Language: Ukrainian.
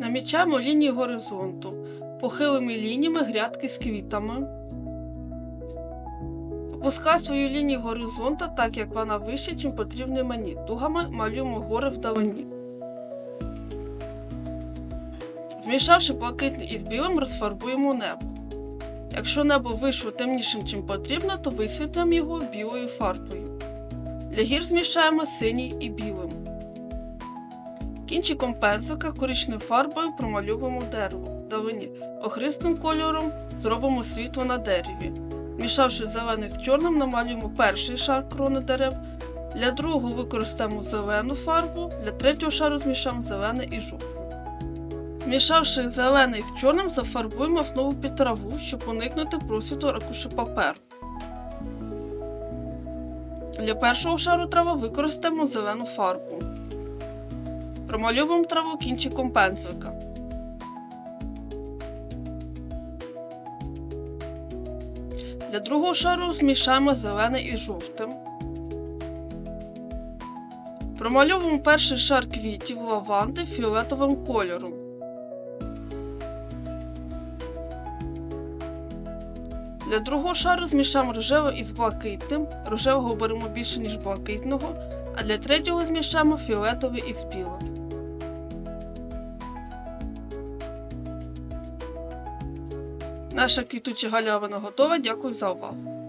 Намічаємо лінії горизонту, похилими лініями грядки з квітами. Опускаю свою лінію горизонту, так як вона вища, чим потрібно мені. Дугами малюємо гори вдалині. Змішавши блакитний із білим, розфарбуємо небо. Якщо небо вийшло темнішим, чим потрібно, то висвітлимо його білою фарбою. Для гір змішаємо синій і білим. Кінчиком пензлика коричневою фарбою промальовуємо дерево. Вдалині охристим кольором зробимо світло на дереві. Мішавши зелений з чорним, намалюємо перший шар крони дерев. Для другого використаємо зелену фарбу, для третього шару змішаємо зелений і жовтий. Змішавши зелений з чорним, зафарбуємо основу під траву, щоб уникнути просвіту аркушу паперу. Для першого шару трави використаємо зелену фарбу. Промальовуємо траву кінчиком пензлика. Для другого шару змішаємо зелений із жовтим. Промальовуємо перший шар квітів лаванди фіолетовим кольором. Для другого шару змішаємо рожевий із блакитним. Рожевого беремо більше, ніж блакитного, а для третього змішаємо фіолетовий із білим. Наша квітуча галявина готова. Дякую за увагу.